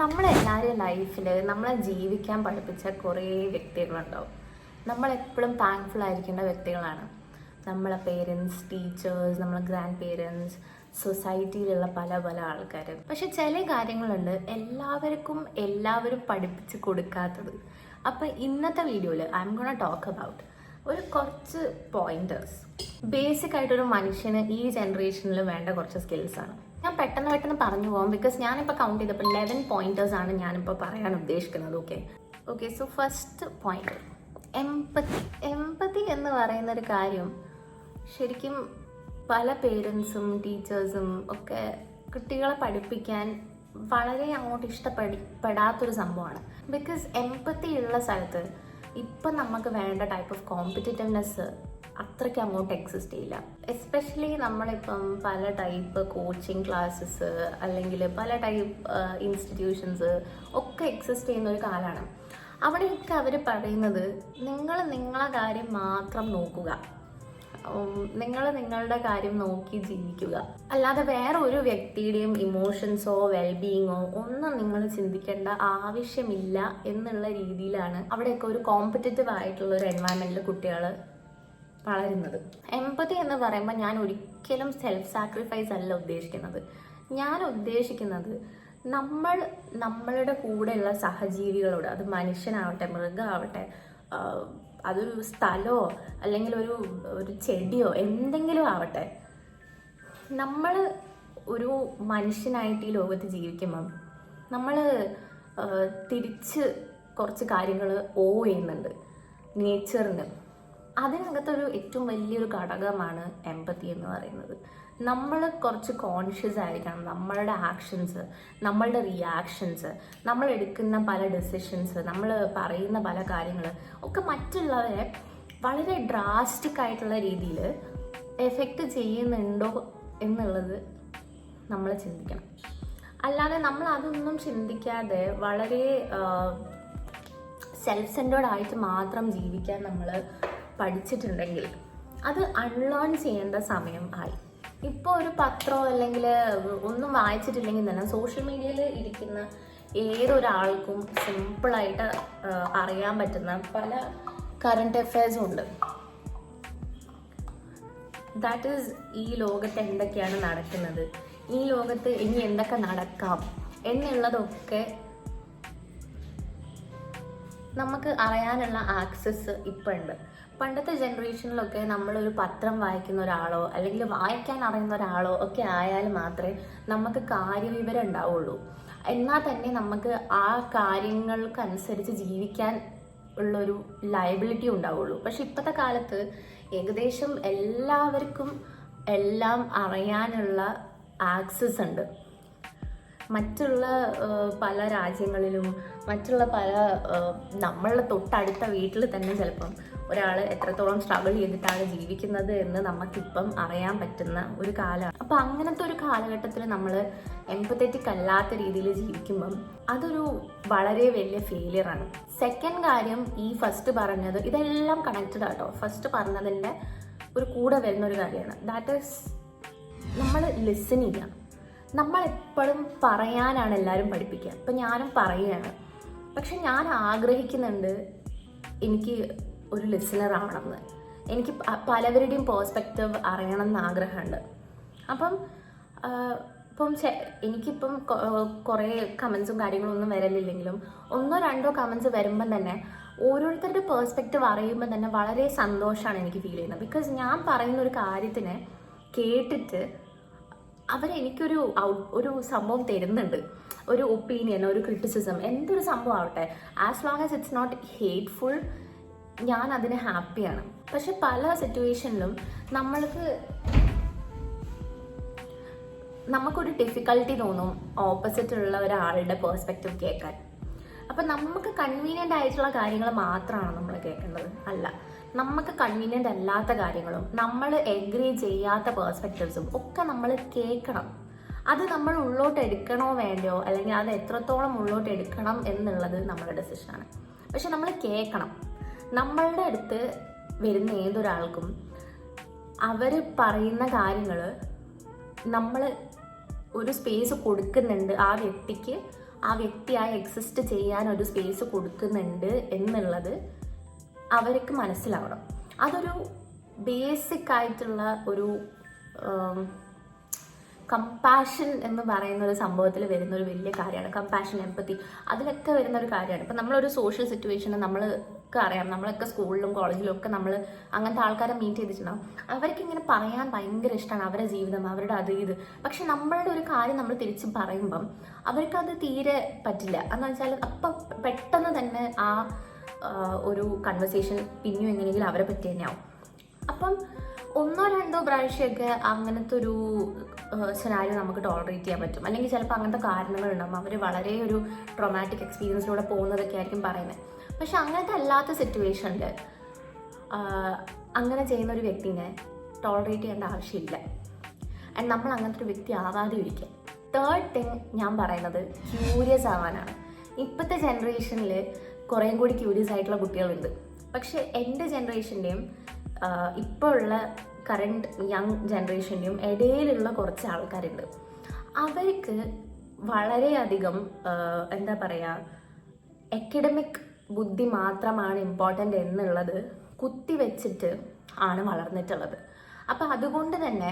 നമ്മളെല്ലാവരും ലൈഫിൽ നമ്മളെ ജീവിക്കാൻ പഠിപ്പിച്ച കുറേ വ്യക്തികളുണ്ടാവും. നമ്മളെപ്പോഴും താങ്ക്ഫുൾ ആയിരിക്കേണ്ട വ്യക്തികളാണ്. നമ്മളെ പേരൻസ് ടീച്ചേഴ്സ് നമ്മളെ ഗ്രാൻഡ് പേരൻസ് സൊസൈറ്റിയിലുള്ള പല പല ആൾക്കാർ പക്ഷെ ചില കാര്യങ്ങളുണ്ട് എല്ലാവർക്കും എല്ലാവരും പഠിപ്പിച്ച് കൊടുക്കാത്തത്. അപ്പം ഇന്നത്തെ വീഡിയോയിൽ I M gonna talk about ഒരു കുറച്ച് പോയിന്റേഴ്സ് ബേസിക് ആയിട്ടൊരു മനുഷ്യന് ഈ ജനറേഷനിൽ വേണ്ട കുറച്ച് സ്കിൽസ് ആണ്. ഞാൻ പെട്ടെന്ന് പെട്ടെന്ന് പറഞ്ഞു പോകാം ബിക്കോസ് ഞാനിപ്പോൾ കൗണ്ട് ചെയ്തപ്പോൾ ലെവൻ പോയിന്റേഴ്സ് ആണ് ഞാനിപ്പോൾ പറയാൻ ഉദ്ദേശിക്കുന്നത് okay okay so first point empathy empathy എന്ന് പറയുന്ന ഒരു കാര്യം ശരിക്കും പല പേരൻസും ടീച്ചേഴ്സും ഒക്കെ കുട്ടികളെ പഠിപ്പിക്കാൻ വളരെ അങ്ങോട്ട് ഇഷ്ടപ്പെടി പെടാത്തൊരു സംഭവമാണ്. ബിക്കോസ് എമ്പത്തി ഉള്ള സ്ഥലത്ത് ഇപ്പം നമുക്ക് വേണ്ട ടൈപ്പ് ഓഫ് കോമ്പറ്റീറ്റീവ്നെസ് അത്രയ്ക്ക് അങ്ങോട്ട് എക്സിസ്റ്റ് ചെയ്യില്ല. എസ്പെഷ്യലി നമ്മളിപ്പം പല ടൈപ്പ് കോച്ചിങ് ക്ലാസ്സസ് അല്ലെങ്കിൽ പല ടൈപ്പ് ഇൻസ്റ്റിറ്റ്യൂഷൻസ് ഒക്കെ എക്സിസ്റ്റ് ചെയ്യുന്ന ഒരു കാലമാണ്. അവിടെയൊക്കെ അവർ പറയുന്നത് നിങ്ങൾ നിങ്ങളെ കാര്യം മാത്രം നോക്കുക. നിങ്ങൾ നിങ്ങളുടെ കാര്യം നോക്കി ജീവിക്കുക അല്ലാതെ വേറെ ഒരു വ്യക്തിയുടെയും ഇമോഷൻസോ വെൽബീയിങ്ങോ ഒന്നും നിങ്ങൾ ചിന്തിക്കേണ്ട ആവശ്യമില്ല എന്നുള്ള രീതിയിലാണ് അവിടെയൊക്കെ ഒരു കോമ്പറ്റേറ്റീവ് ആയിട്ടുള്ള ഒരു എൻവയൺമെന്റിൽ കുട്ടികൾ വളരുന്നത്. എമ്പതി എന്ന് പറയുമ്പോൾ ഞാൻ ഒരിക്കലും സെൽഫ് സാക്രിഫൈസ് അല്ല ഉദ്ദേശിക്കുന്നത്. ഞാൻ ഉദ്ദേശിക്കുന്നത് നമ്മൾ നമ്മളുടെ കൂടെയുള്ള സഹജീവികളോട് അത് മനുഷ്യനാവട്ടെ മൃഗമാവട്ടെ അതൊരു സ്ഥലമോ അല്ലെങ്കിൽ ഒരു ഒരു ചെടിയോ എന്തെങ്കിലും ആവട്ടെ. നമ്മൾ ഒരു മനുഷ്യനായിട്ട് ഈ ലോകത്ത് ജീവിക്കുമ്പം നമ്മൾ തിരിച്ച് കുറച്ച് കാര്യങ്ങൾ ഓ ചെയ്യുന്നുണ്ട് നേച്ചറിന്. അതിനകത്തൊരു ഏറ്റവും വലിയൊരു ഘടകമാണ് എമ്പത്തി എന്ന് പറയുന്നത്. നമ്മൾ കുറച്ച് കോൺഷ്യസ് ആയിരിക്കണം. നമ്മളുടെ ആക്ഷൻസ് നമ്മളുടെ റിയാക്ഷൻസ് നമ്മൾ എടുക്കുന്ന പല ഡെസിഷൻസ് നമ്മൾ പറയുന്ന പല കാര്യങ്ങൾ ഒക്കെ മറ്റുള്ളവരെ വളരെ ഡ്രാസ്റ്റിക് ആയിട്ടുള്ള രീതിയിൽ എഫക്റ്റ് ചെയ്യുന്നുണ്ടോ എന്നുള്ളത് നമ്മൾ ചിന്തിക്കണം. അല്ലാതെ നമ്മൾ അതൊന്നും ചിന്തിക്കാതെ വളരെ സെൽഫ് സെന്റേർഡ് ആയിട്ട് മാത്രം ജീവിക്കാൻ നമ്മൾ പഠിച്ചിട്ടുണ്ടെങ്കിൽ അത് അൺലേൺ ചെയ്യേണ്ട സമയം ആയി. ഇപ്പോൾ ഒരു പത്രമോ അല്ലെങ്കിൽ ഒന്നും വായിച്ചിട്ടില്ലെങ്കിൽ തന്നെ സോഷ്യൽ മീഡിയയിൽ ഇരിക്കുന്ന ഏതൊരാൾക്കും സിമ്പിളായിട്ട് അറിയാൻ പറ്റുന്ന പല കറണ്ട് അഫയേഴ്സും ഉണ്ട്. ദാറ്റ് ഈസ് ഈ ലോകത്ത് എന്തൊക്കെയാണ് നടക്കുന്നത്? ഈ ലോകത്ത് ഇനി എന്തൊക്കെ നടക്കാം? എന്നുള്ളതൊക്കെ നമുക്ക് അറിയാനുള്ള ആക്സസ് ഇപ്പം ഉണ്ട്. പണ്ടത്തെ ജനറേഷനിലൊക്കെ നമ്മളൊരു പത്രം വായിക്കുന്ന ഒരാളോ അല്ലെങ്കിൽ വായിക്കാൻ അറിയുന്ന ഒരാളോ ഒക്കെ ആയാൽ മാത്രമേ നമുക്ക് കാര്യവിവരം ഉണ്ടാവുള്ളൂ. എന്നാൽ തന്നെ നമുക്ക് ആ കാര്യങ്ങൾക്കനുസരിച്ച് ജീവിക്കാൻ ഉള്ളൊരു ലയബിലിറ്റി ഉണ്ടാവുള്ളൂ. പക്ഷെ ഇപ്പോഴത്തെ കാലത്ത് ഏകദേശം എല്ലാവർക്കും എല്ലാം അറിയാനുള്ള ആക്സസ് ഉണ്ട്. മറ്റുള്ള പല രാജ്യങ്ങളിലും മറ്റുള്ള പല നമ്മളുടെ തൊട്ടടുത്ത വീട്ടിൽ തന്നെ ചിലപ്പം ഒരാൾ എത്രത്തോളം സ്ട്രഗിൾ ചെയ്തിട്ടാണ് ജീവിക്കുന്നത് എന്ന് നമുക്കിപ്പം അറിയാൻ പറ്റുന്ന ഒരു കാലമാണ്. അപ്പം അങ്ങനത്തെ ഒരു കാലഘട്ടത്തിൽ നമ്മൾ എംപത്തറ്റിക് അല്ലാത്ത രീതിയിൽ ജീവിക്കുമ്പം അതൊരു വളരെ വലിയ ഫെയിലിയറാണ് സെക്കൻഡ് കാര്യം ഈ ഫസ്റ്റ് പറഞ്ഞത് ഇതെല്ലാം കണക്റ്റഡ് ആട്ടോ. ഫസ്റ്റ് പറഞ്ഞതിന്റെ ഒരു കൂടെ വരുന്ന ഒരു കാര്യമാണ്. ദാറ്റ് ഈസ് നമ്മൾ ലിസൺ ചെയ്യുക. നമ്മൾ എപ്പോഴും പറയാനാണ് എല്ലാവരും പഠിപ്പിക്കുക. ഇപ്പം ഞാനും പറയുകയാണ്. പക്ഷെ ഞാൻ ആഗ്രഹിക്കുന്നുണ്ട് എനിക്ക് ഒരു ലിസണർ ആവണമെന്ന്. എനിക്ക് പലവരുടെയും പേഴ്സ്പെക്റ്റീവ് അറിയണം എന്ന് ആഗ്രഹമുണ്ട്. അപ്പം ഇപ്പം എനിക്കിപ്പം കുറേ കമൻസും കാര്യങ്ങളും ഒന്നും വരലില്ലെങ്കിലും ഒന്നോ രണ്ടോ കമൻസ് വരുമ്പം തന്നെ ഓരോരുത്തരുടെ പേഴ്സ്പെക്റ്റീവ് അറിയുമ്പോൾ തന്നെ വളരെ സന്തോഷമാണ് എനിക്ക് ഫീൽ ചെയ്യുന്നത്. ബിക്കോസ് ഞാൻ പറയുന്ന ഒരു കാര്യത്തിനെ കേട്ടിട്ട് അവരെനിക്കൊരു ഒരു സംഭവം തരുന്നുണ്ട്. ഒരു ഒപ്പീനിയൻ ഒരു ക്രിറ്റിസിസം എന്തൊരു സംഭവം ആവട്ടെ. As long as it's not hateful ഞാൻ അതിന് ഹാപ്പിയാണ് പക്ഷെ പല സിറ്റുവേഷനിലും നമ്മൾക്ക് നമുക്കൊരു ഡിഫിക്കൽട്ടി തോന്നും ഓപ്പോസിറ്റ് ഉള്ള ഒരാളുടെ പേഴ്സ്പെക്റ്റീവ് കേൾക്കാൻ. അപ്പം നമുക്ക് കൺവീനിയന്റ് ആയിട്ടുള്ള കാര്യങ്ങൾ മാത്രമാണ് നമ്മൾ കേൾക്കേണ്ടത്. അല്ല. നമുക്ക് കൺവീനിയന്റ് അല്ലാത്ത കാര്യങ്ങളും നമ്മൾ എഗ്രി ചെയ്യാത്ത പേഴ്സ്പെക്റ്റീവ്സും ഒക്കെ നമ്മൾ കേൾക്കണം. അത് നമ്മൾ ഉള്ളോട്ട് എടുക്കണോ വേണ്ടയോ അല്ലെങ്കിൽ അത് എത്രത്തോളം ഉള്ളോട്ട് എടുക്കണം എന്നുള്ളത് നമ്മുടെ ഡെസിഷനാണ് പക്ഷെ നമ്മൾ കേൾക്കണം. നമ്മളുടെ അടുത്ത് വരുന്ന ഏതൊരാൾക്കും അവർ പറയുന്ന കാര്യങ്ങൾ നമ്മൾ ഒരു സ്പേസ് കൊടുക്കുന്നുണ്ട് ആ വ്യക്തിക്ക് ആ വ്യക്തിയായി എക്സിസ്റ്റ് ചെയ്യാൻ ഒരു സ്പേസ് കൊടുക്കുന്നുണ്ട് എന്നുള്ളത് അവർക്ക് മനസ്സിലാവണം. അതൊരു ബേസിക് ആയിട്ടുള്ള ഒരു കമ്പാഷൻ എന്ന് പറയുന്ന ഒരു സംഭവത്തിൽ വരുന്ന ഒരു വലിയ കാര്യമാണ്. കമ്പാഷൻ എമ്പത്തി അതിലൊക്കെ വരുന്ന ഒരു കാര്യമാണ്. ഇപ്പം നമ്മളൊരു സോഷ്യൽ സിറ്റുവേഷന് നമ്മൾക്ക് അറിയാം. നമ്മളൊക്കെ സ്കൂളിലും കോളേജിലും ഒക്കെ നമ്മൾ അങ്ങനത്തെ ആൾക്കാരെ മീറ്റ് ചെയ്തിട്ടുണ്ടാവും. അവർക്ക് ഇങ്ങനെ പറയാൻ ഭയങ്കര ഇഷ്ടമാണ് അവരുടെ ജീവിതം അവരുടെ അത് ഇത്. പക്ഷെ നമ്മളുടെ ഒരു കാര്യം നമ്മൾ തിരിച്ച് പറയുമ്പം അവർക്കത് തീരെ പറ്റില്ല. എന്ന് വെച്ചാൽ അപ്പം പെട്ടെന്ന് തന്നെ ആ, ഒരു കൺവെർസേഷൻ പിന്നെയും എങ്ങനെയെങ്കിലും അവരെ പറ്റി തന്നെയാവും. അപ്പം ഒന്നോ രണ്ടോ പ്രാവശ്യമൊക്കെ അങ്ങനത്തെ ഒരു സിനാരി നമുക്ക് ടോളറേറ്റ് ചെയ്യാൻ പറ്റും. അല്ലെങ്കിൽ ചിലപ്പോൾ അങ്ങനത്തെ കാരണങ്ങളുണ്ടാകും അവർ വളരെ ഒരു ട്രോമാറ്റിക് എക്സ്പീരിയൻസിലൂടെ പോകുന്നതൊക്കെ ആയിരിക്കും പറയുന്നത് പക്ഷെ അങ്ങനത്തെ അല്ലാത്ത സിറ്റുവേഷനിൽ അങ്ങനെ ചെയ്യുന്ന ഒരു വ്യക്തിനെ ടോളറേറ്റ് ചെയ്യേണ്ട ആവശ്യമില്ല. ആൻഡ് നമ്മൾ അങ്ങനത്തെ ഒരു വ്യക്തി ആവാതെ ഇരിക്കുക. തേർഡ് തിങ് ഞാൻ പറയുന്നത് ക്യൂരിയസ് ആവാനാണ്. ഇപ്പോഴത്തെ ജനറേഷനിൽ കുറേം കൂടി ക്യൂരിയസ് ആയിട്ടുള്ള കുട്ടികളുണ്ട്. പക്ഷെ എന്റെ ജനറേഷന്റെയും ഇപ്പോൾ ഉള്ള കറണ്ട് യങ് ജനറേഷന്റെയും ഇടയിലുള്ള കുറച്ച് ആൾക്കാരുണ്ട്. അവർക്ക് വളരെയധികം എന്താ പറയുക അക്കഡമിക് ബുദ്ധി മാത്രമാണ് ഇമ്പോർട്ടന്റ് എന്നുള്ളത് കുത്തിവെച്ചിട്ട് ആണ് വളർന്നിട്ടുള്ളത്. അപ്പം അതുകൊണ്ട് തന്നെ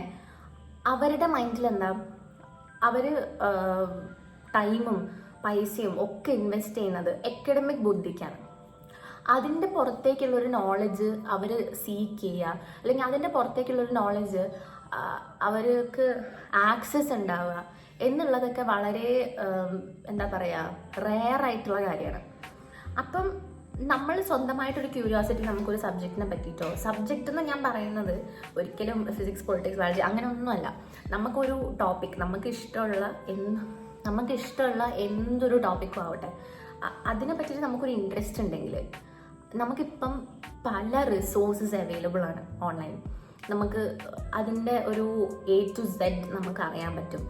അവരുടെ മൈൻഡിൽ എന്താ അവർ ടൈമും പൈസയും ഒക്കെ ഇൻവെസ്റ്റ് ചെയ്യുന്നത് അക്കഡമിക് ബുദ്ധിക്കാണ്. അതിന്റെ പുറത്തേക്കുള്ള ഒരു നോളജ് അവർ സീക്ക് ചെയ്യുക. അല്ലെങ്കിൽ അതിന്റെ പുറത്തേക്കുള്ള ഒരു നോളജ് അവർക്ക് ആക്സസ് ഉണ്ടാവുക എന്നുള്ളതൊക്കെ വളരെ എന്താ പറയുക റെയർ ആയിട്ടുള്ള കാര്യമാണ്. അപ്പം നമ്മൾ സ്വന്തമായിട്ടൊരു ക്യൂരിയോസിറ്റി നമുക്കൊരു സബ്ജക്റ്റിനെ പറ്റിയിട്ടോ? സബ്ജക്റ്റ് എന്ന് ഞാൻ പറയുന്നത് ഒരിക്കലും ഫിസിക്സ് പൊളിറ്റിക്സ് ബയോളജി അങ്ങനെ ഒന്നുമല്ല നമുക്കൊരു ടോപ്പിക് നമുക്ക് ഇഷ്ടമുള്ള എന്ത് നമുക്ക് ഇഷ്ടമുള്ള എന്തൊരു ടോപ്പിക്കും ആവട്ടെ. അതിനെ പറ്റിയിട്ട് നമുക്കൊരു ഇൻട്രസ്റ്റ് ഉണ്ടെങ്കിൽ നമുക്കിപ്പം പല റിസോഴ്സസ് അവൈലബിൾ ആണ് ഓൺലൈൻ നമുക്ക് അതിന്റെ ഒരു എ ടു സെഡ് നമുക്ക് അറിയാൻ പറ്റും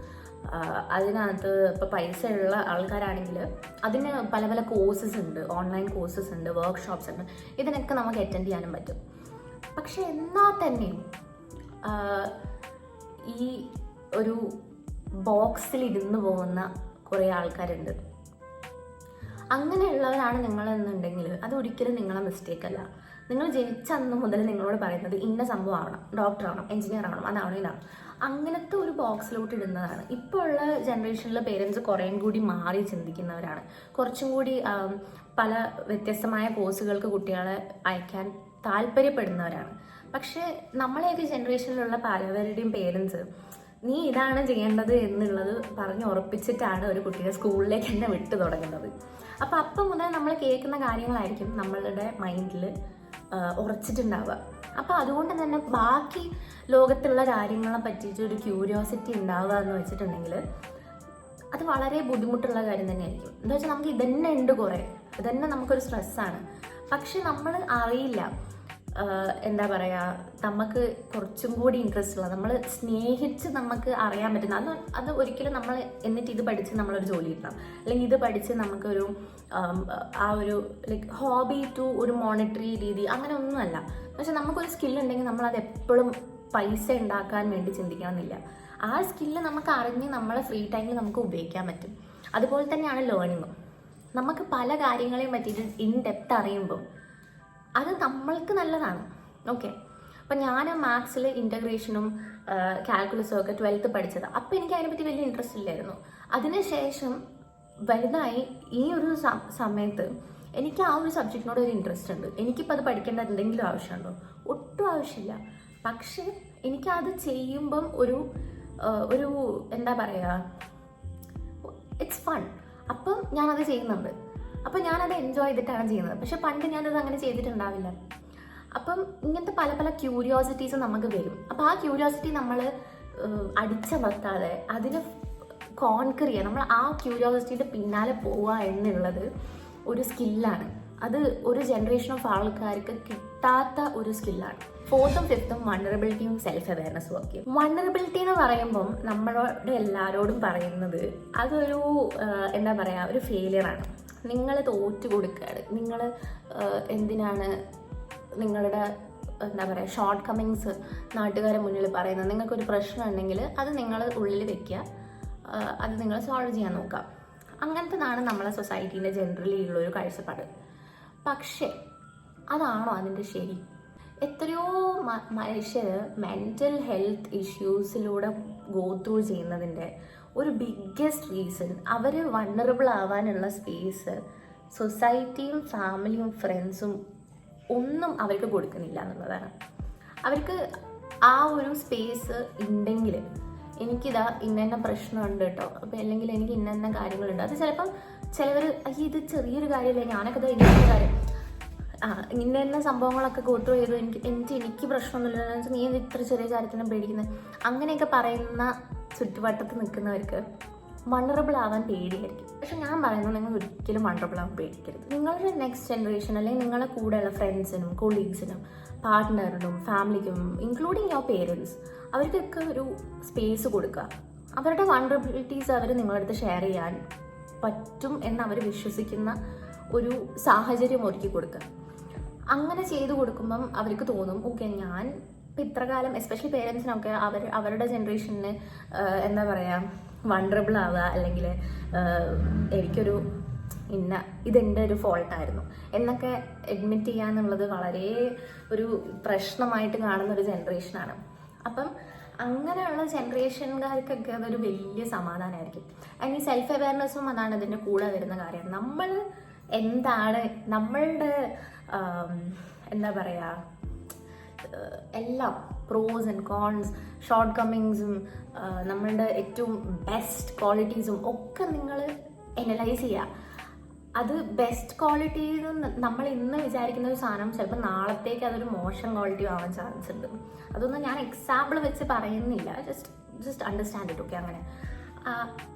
അതിനകത്ത് ഇപ്പോൾ പൈസ ഉള്ള ആൾക്കാരാണെങ്കിൽ അതിന് പല പല കോഴ്സസ് ഉണ്ട് ഓൺലൈൻ കോഴ്സസ് ഉണ്ട് വർക്ക്ഷോപ്സ് ഉണ്ട്. ഇതിനൊക്കെ നമുക്ക് അറ്റൻഡ് ചെയ്യാനും പറ്റും. പക്ഷെ എന്നാൽ തന്നെയും ഈ ഒരു ബോക്സിൽ ഇരുന്ന് പോകുന്ന കുറേ ആൾക്കാരുണ്ട്. അങ്ങനെയുള്ളവരാണ് നിങ്ങളെന്നുണ്ടെങ്കിൽ അത് ഒരിക്കലും നിങ്ങളെ മിസ്റ്റേക്ക് അല്ല നിങ്ങൾ ജനിച്ച അന്ന് മുതൽ നിങ്ങളോട് പറയുന്നത് ഇന്ന സംഭവം ആവണം ഡോക്ടർ ആവണം എഞ്ചിനീയർ ആവണം അതാവണം ഇതാണ് അങ്ങനത്തെ ഒരു ബോക്സിലോട്ട് ഇടുന്നതാണ് ഇപ്പോൾ ഉള്ള ജനറേഷനിലെ പേരൻസ് കുറേയും കൂടി മാറി ചിന്തിക്കുന്നവരാണ്. കുറച്ചും കൂടി പല വ്യത്യസ്തമായ കോഴ്സുകൾക്ക് കുട്ടികളെ അയക്കാൻ താല്പര്യപ്പെടുന്നവരാണ്. പക്ഷേ നമ്മളെയൊക്കെ ജനറേഷനിലുള്ള പലവരുടെയും പേരൻസ് നീ ഇതാണ് ചെയ്യേണ്ടത് എന്നുള്ളത് പറഞ്ഞ് ഉറപ്പിച്ചിട്ടാണ് ഒരു കുട്ടിയെ സ്കൂളിലേക്ക് തന്നെ വിട്ടു തുടങ്ങുന്നത്. അപ്പം അപ്പം മുതൽ നമ്മൾ കേൾക്കുന്ന കാര്യങ്ങളായിരിക്കും നമ്മളുടെ മൈൻഡിൽ ഉറച്ചിട്ടുണ്ടാവുക. അപ്പം അതുകൊണ്ട് തന്നെ ബാക്കി ലോകത്തുള്ള കാര്യങ്ങളെ പറ്റിയിട്ട് ഒരു ക്യൂരിയോസിറ്റി ഉണ്ടാവുക എന്ന് വെച്ചിട്ടുണ്ടെങ്കിൽ അത് വളരെ ബുദ്ധിമുട്ടുള്ള കാര്യം തന്നെയായിരിക്കും. എന്താ വെച്ചാൽ നമുക്ക് ഇതന്നെ ഉണ്ട് കുറേ. ഇതന്നെ നമുക്കൊരു സ്ട്രെസ്സാണ് പക്ഷെ നമ്മൾ അറിയില്ല. എന്താ പറയുക നമുക്ക് കുറച്ചും കൂടി ഇൻട്രസ്റ്റ് ഉള്ള നമ്മൾ സ്നേഹിച്ച് നമുക്ക് അറിയാൻ പറ്റുന്ന അത് അത് ഒരിക്കലും നമ്മൾ എന്നിട്ട് ഇത് പഠിച്ച് നമ്മളൊരു ജോലി കിട്ടണം. അല്ലെങ്കിൽ ഇത് പഠിച്ച് നമുക്കൊരു ആം, ഒരു ലൈക്ക് ഹോബി ടു ഒരു മോണിറ്ററി രീതി അങ്ങനെ ഒന്നുമല്ല പക്ഷെ നമുക്കൊരു നമ്മൾ അത് എപ്പോഴും പൈസ ഉണ്ടാക്കാൻ വേണ്ടി ചിന്തിക്കണമെന്നില്ല. ആ സ്കില്ല് നമുക്ക് അറിഞ്ഞ് നമ്മളെ ഫ്രീ ടൈമിൽ നമുക്ക് ഉപയോഗിക്കാൻ പറ്റും. അതുപോലെ തന്നെയാണ് ലേണിങ്ങും നമുക്ക് പല കാര്യങ്ങളെയും പറ്റിയിട്ട് ഇൻ ഡെപ്ത് അറിയുമ്പോൾ അത് നമ്മൾക്ക് നല്ലതാണ്. ഓക്കെ അപ്പം ഞാൻ മാത്സിൽ ഇന്റഗ്രേഷനും കാൽക്കുലസും ഒക്കെ ട്വൽത്ത് പഠിച്ചത്. അപ്പം എനിക്ക് അതിനെപ്പറ്റി വലിയ ഇൻട്രസ്റ്റ് ഇല്ലായിരുന്നു. അതിനുശേഷം വലുതായി ഈ ഒരു സമയത്ത് എനിക്ക് ആ ഒരു സബ്ജക്റ്റിനോട് ഒരു ഇൻട്രസ്റ്റ് ഉണ്ട്. എനിക്കിപ്പോൾ അത് പഠിക്കേണ്ട എന്തെങ്കിലും ആവശ്യമുണ്ടോ? ഒട്ടും ആവശ്യമില്ല. പക്ഷേ എനിക്കത് ചെയ്യുമ്പം ഒരു ഒരു എന്താ പറയുക ഇറ്റ്സ് ഫൺ അപ്പം ഞാനത് ചെയ്യുന്നുണ്ട്. അപ്പം ഞാനത് എൻജോയ് ചെയ്തിട്ടാണ് ചെയ്യുന്നത്. പക്ഷെ പണ്ട് ഞാനത് അങ്ങനെ ചെയ്തിട്ടുണ്ടാവില്ല. അപ്പം ഇങ്ങനത്തെ പല പല ക്യൂരിയോസിറ്റീസ് നമുക്ക് വരും. അപ്പം ആ ക്യൂരിയോസിറ്റി നമ്മൾ അടിച്ചമർത്താതെ അതിന് കോൺകർ ചെയ്യുക നമ്മൾ ആ ക്യൂരിയോസിറ്റിയുടെ പിന്നാലെ പോവുക എന്നുള്ളത് ഒരു സ്കില്ലാണ് അത് ഒരു ജനറേഷൻ ഓഫ് ആൾക്കാർക്ക് കിട്ടാത്ത ഒരു സ്കില്ലാണ് ഫോർത്തും ഫിഫ്ത്തും വണ്ണറബിലിറ്റിയും സെൽഫ് അവയർനെസ്സും ഒക്കെ. വണ്ണറബിലിറ്റി എന്ന് പറയുമ്പം നമ്മളോട് എല്ലാവരോടും പറയുന്നത് അതൊരു എന്താ പറയുക ഒരു ഫെയിലിയറാണ് നിങ്ങൾ തോറ്റു കൊടുക്കുകയാണ്. നിങ്ങൾ എന്തിനാണ് നിങ്ങളുടെ എന്താ പറയുക ഷോർട്ട് കമ്മിങ്സ് നാട്ടുകാരെ മുന്നിൽ പറയുന്നത്? നിങ്ങൾക്കൊരു പ്രശ്നം ഉണ്ടെങ്കിൽ അത് നിങ്ങൾ ഉള്ളിൽ വെക്കുക. അത് നിങ്ങൾ സോൾവ് ചെയ്യാൻ നോക്കുക. അങ്ങനത്തതാണ് നമ്മളെ സൊസൈറ്റീന്റെ ജനറലി ഉള്ളൊരു കാഴ്ചപ്പാട്. പക്ഷേ അതാണോ അതിന്റെ ശരി? എത്രയോ മനുഷ്യർ മെന്റൽ ഹെൽത്ത് ഇഷ്യൂസിലൂടെ ഗോ ത്രൂ ചെയ്യുന്നതിന്റെ ഒരു ബിഗ്ഗസ്റ്റ് റീസൺ അവർ വണ്ണറബിൾ ആവാനുള്ള സ്പേസ് സൊസൈറ്റിയും ഫാമിലിയും ഫ്രണ്ട്സും ഒന്നും അവർക്ക് കൊടുക്കുന്നില്ല എന്നുള്ളതാണ്. അവർക്ക് ആ ഒരു സ്പേസ് ഉണ്ടെങ്കിൽ എനിക്കിതാ ഇന്ന പ്രശ്നമുണ്ട് കേട്ടോ അപ്പം അല്ലെങ്കിൽ എനിക്ക് ഇന്ന കാര്യങ്ങളുണ്ട്. അത് ചിലപ്പം ചിലവർ അയ്യോ ഇത് ചെറിയൊരു കാര്യമല്ലേ ഞാനൊക്കെ ഇതാ ഇന്ന കാര്യം ആ ഇങ്ങനെ തന്നെ സംഭവങ്ങളൊക്കെ കൂട്ടു ചെയ്തു. എനിക്ക് എനിക്ക് എനിക്ക് പ്രശ്നമൊന്നുമില്ല. നീ ഇത്ര ചെറിയ കാര്യത്തിന് പേടിക്കുന്നത്? അങ്ങനെയൊക്കെ പറയുന്ന ചുറ്റുവട്ടത്ത് നിൽക്കുന്നവർക്ക് വണ്ടറബിൾ ആവാൻ പേടിയായിരിക്കും. പക്ഷെ ഞാൻ പറയുന്നത് നിങ്ങൾ ഒരിക്കലും വണ്ടറബിൾ ആവാൻ പേടിക്കരുത്. നിങ്ങളുടെ നെക്സ്റ്റ് ജനറേഷൻ അല്ലെങ്കിൽ നിങ്ങളുടെ കൂടെയുള്ള ഫ്രണ്ട്സിനും കൊളീഗ്സിനും പാർട്ട്ണറിനും ഫാമിലിക്കും ഇൻക്ലൂഡിങ് യുവർ പേരൻസ് അവർക്കൊക്കെ ഒരു സ്പേസ് കൊടുക്കുക. അവരുടെ വണ്ടറബിലിറ്റീസ് അവർ നിങ്ങളടുത്ത് ഷെയർ ചെയ്യാൻ പറ്റും എന്ന് അവർ വിശ്വസിക്കുന്ന ഒരു സാഹചര്യം ഒരുക്കി കൊടുക്കുക. അങ്ങനെ ചെയ്തു കൊടുക്കുമ്പം അവർക്ക് തോന്നും ഓക്കെ ഞാൻ ഇപ്പം ഇത്ര കാലം എസ്പെഷ്യലി പേരൻസിനൊക്കെ അവർ അവരുടെ ജനറേഷന് എന്താ പറയുക വണ്ടറബിൾ ആവുക അല്ലെങ്കിൽ എനിക്കൊരു ഇന്ന ഇതെന്റെ ഒരു ഫോൾട്ടായിരുന്നു എന്നൊക്കെ അഡ്മിറ്റ് ചെയ്യാന്നുള്ളത് വളരെ ഒരു പ്രശ്നമായിട്ട് കാണുന്ന ഒരു ജനറേഷനാണ് അപ്പം അങ്ങനെയുള്ള ജനറേഷൻകാർക്കൊക്കെ അതൊരു വലിയ സമാധാനമായിരിക്കും അല്ലെങ്കിൽ സെൽഫ് അവയർനെസ്സും അതാണ് ഇതിന്റെ കൂടെ വരുന്ന കാര്യം. നമ്മൾ എന്താണ് നമ്മളുടെ എന്താ പറയുക എല്ലാം പ്രോസ് ആൻഡ് കോൺസ് ഷോർട്ട് കമ്മിങ്സും നമ്മളുടെ ഏറ്റവും ബെസ്റ്റ് ക്വാളിറ്റീസും ഒക്കെ നിങ്ങൾ അനലൈസ് ചെയ്യുക അത് ബെസ്റ്റ് ക്വാളിറ്റി നമ്മൾ ഇന്ന് വിചാരിക്കുന്ന ഒരു സാധനം ചിലപ്പോൾ നാളത്തേക്ക് അതൊരു മോശം ക്വാളിറ്റി ആവാൻ ചാൻസ് ഉണ്ട്. അതൊന്നും ഞാൻ എക്സാമ്പിൾ വെച്ച് പറയുന്നില്ല. Just just understand it okay അങ്ങനെ.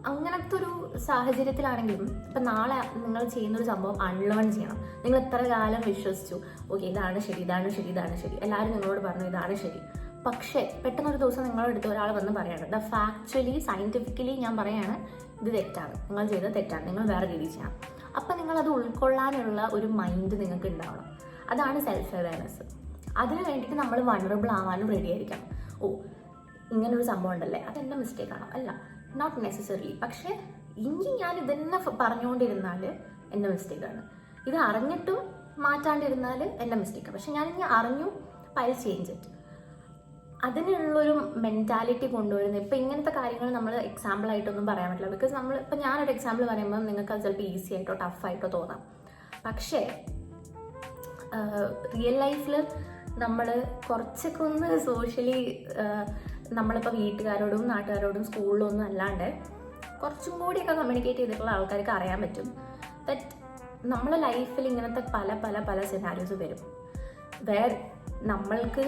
അങ്ങനത്തെ ഒരു സാഹചര്യത്തിലാണെങ്കിലും ഇപ്പം നാളെ നിങ്ങൾ ചെയ്യുന്ന ഒരു സംഭവം അൺലേൺ ചെയ്യണം. നിങ്ങൾ എത്ര കാലം വിശ്വസിച്ചു. ഓക്കെ ഇതാണ് ശരി ഇതാണ് ശരി ഇതാണ് ശരി. എല്ലാവരും നിങ്ങളോട് പറഞ്ഞു ഇതാണ് ശരി. പക്ഷേ പെട്ടെന്ന് ഒരു ദിവസം നിങ്ങളുടെ അടുത്ത് ഒരാൾ വന്ന് പറയാണ് ദ ഫാക്ച്വലി സയന്റിഫിക്കലി ഞാൻ പറയാണ് ഇത് തെറ്റാണ്. നിങ്ങൾ ചെയ്തത് തെറ്റാണ്. നിങ്ങൾ വേറെ രീതിയിൽ ചെയ്യണം. അപ്പം നിങ്ങൾ അത് ഉൾക്കൊള്ളാനുള്ള ഒരു മൈൻഡ് നിങ്ങൾക്ക് ഉണ്ടാവണം. അതാണ് സെൽഫ് അവയർനെസ് അതിന് വേണ്ടിയിട്ട് നമ്മൾ വണറബിൾ ആവാനും റെഡി ആയിരിക്കണം. ഓ ഇങ്ങനൊരു സംഭവം ഉണ്ടല്ലേ? അതെന്റെ മിസ്റ്റേക്കാണോ അല്ല. നോട്ട് നെസസറിലി പക്ഷേ ഇനി ഞാൻ ഇതന്നെ പറഞ്ഞുകൊണ്ടിരുന്നാൽ എന്റെ മിസ്റ്റേക്കാണ് ഇത് അറിഞ്ഞിട്ടും മാറ്റാണ്ടിരുന്നാൽ എന്റെ മിസ്റ്റേക്കാണ് പക്ഷെ ഞാൻ ഇനി അറിഞ്ഞു പൈ ചേഞ്ച് ഇറ്റ് അതിനുള്ളൊരു മെന്റാലിറ്റി കൊണ്ടുവരുന്നത് ഇപ്പം ഇങ്ങനത്തെ കാര്യങ്ങൾ നമ്മൾ എക്സാമ്പിൾ ആയിട്ടൊന്നും പറയാൻ പറ്റില്ല. ബിക്കോസ് നമ്മൾ ഇപ്പം ഞാനൊരു എക്സാമ്പിൾ പറയുമ്പോൾ നിങ്ങൾക്ക് അത് ചിലപ്പോൾ ഈസി ആയിട്ടോ ടഫായിട്ടോ തോന്നാം. പക്ഷേ റിയൽ ലൈഫിൽ നമ്മൾ കുറച്ചൊക്കെ ഒന്ന് സോഷ്യലി നമ്മളിപ്പോൾ വീട്ടുകാരോടും നാട്ടുകാരോടും സ്കൂളിലും ഒന്നും അല്ലാണ്ട് കുറച്ചും കൂടിയൊക്കെ കമ്മ്യൂണിക്കേറ്റ് ചെയ്തിട്ടുള്ള ആൾക്കാർക്ക് അറിയാൻ പറ്റും. ബട്ട് നമ്മളെ ലൈഫിൽ ഇങ്ങനത്തെ പല പല പല സിനാരിയോസ് വരും. വേർ നമ്മൾക്ക്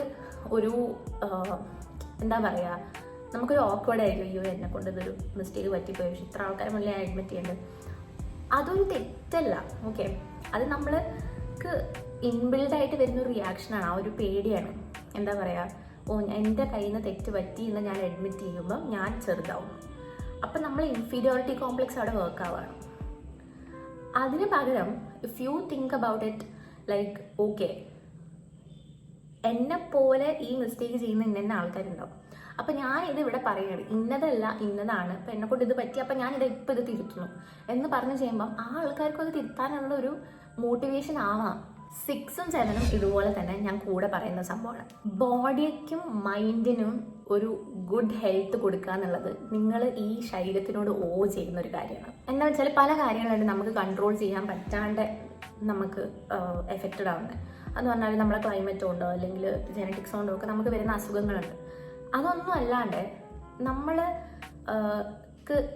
ഒരു എന്താ പറയുക നമുക്കൊരു ഓക്വേഡ് ആയിരിക്കും അയ്യോ എന്നെ കൊണ്ട് ഇതൊരു മിസ്റ്റേക്ക് പറ്റിപ്പോയി. പക്ഷെ ഇത്ര ആൾക്കാരെ മുന്നിൽ അഡ്മിറ്റ് ചെയ്യേണ്ടത് അതൊരു തെറ്റല്ല ഓക്കെ അത് നമ്മൾക്ക് ഇൻബിൽഡായിട്ട് വരുന്ന ഒരു റിയാക്ഷനാണ് ആ ഒരു പേടിയാണ്. എന്താ പറയുക ഓ എന്റെ കയ്യിൽ നിന്ന് തെറ്റ് പറ്റി എന്ന് ഞാൻ അഡ്മിറ്റ് ചെയ്യുമ്പോൾ ഞാൻ ചെറുതാവും. അപ്പം നമ്മൾ ഇൻഫീരിയോറിറ്റി കോംപ്ലക്സ് അവിടെ വർക്ക് അതിന് പകരം if you think about it like okay എന്നെ പോലെ ഈ മിസ്റ്റേക്ക് ചെയ്യുന്ന ഇന്ന ആൾക്കാരുണ്ടാവും. അപ്പൊ ഞാൻ ഇത് ഇവിടെ പറയുകയാണ് ഇന്നതല്ല ഇന്നതാണ്. അപ്പൊ എന്നെ കൊണ്ട് ഇത് പറ്റി അപ്പൊ ഞാൻ ഇത് ഇപ്പൊ ഇത് തിരുത്തുന്നു. എന്ന് പറഞ്ഞു ചെയ്യുമ്പോൾ ആ ആൾക്കാർക്കും അത് തിരുത്താനുള്ള ഒരു മോട്ടിവേഷൻ ആവാം. സിക്സും സെവനും ഇതുപോലെ തന്നെ ഞാൻ കൂടെ പറയുന്ന സംഭവമാണ്. ബോഡിക്കും മൈൻഡിനും ഒരു ഗുഡ് ഹെൽത്ത് കൊടുക്കുക എന്നുള്ളത് നിങ്ങൾ ഈ ശരീരത്തിനോട് ഓ ചെയ്യുന്ന ഒരു കാര്യമാണ്. എന്താ വെച്ചാൽ പല കാര്യങ്ങളുണ്ട് നമുക്ക് കൺട്രോൾ ചെയ്യാൻ പറ്റാണ്ട് നമുക്ക് എഫക്റ്റഡ് ആവുന്നത്. എന്ന് പറഞ്ഞാൽ നമ്മളെ ക്ലൈമറ്റ് കൊണ്ടോ അല്ലെങ്കിൽ ജനറ്റിക്സ് കൊണ്ടോ ഒക്കെ നമുക്ക് വരുന്ന അസുഖങ്ങളുണ്ട്. അതൊന്നും അല്ലാണ്ട് നമ്മൾ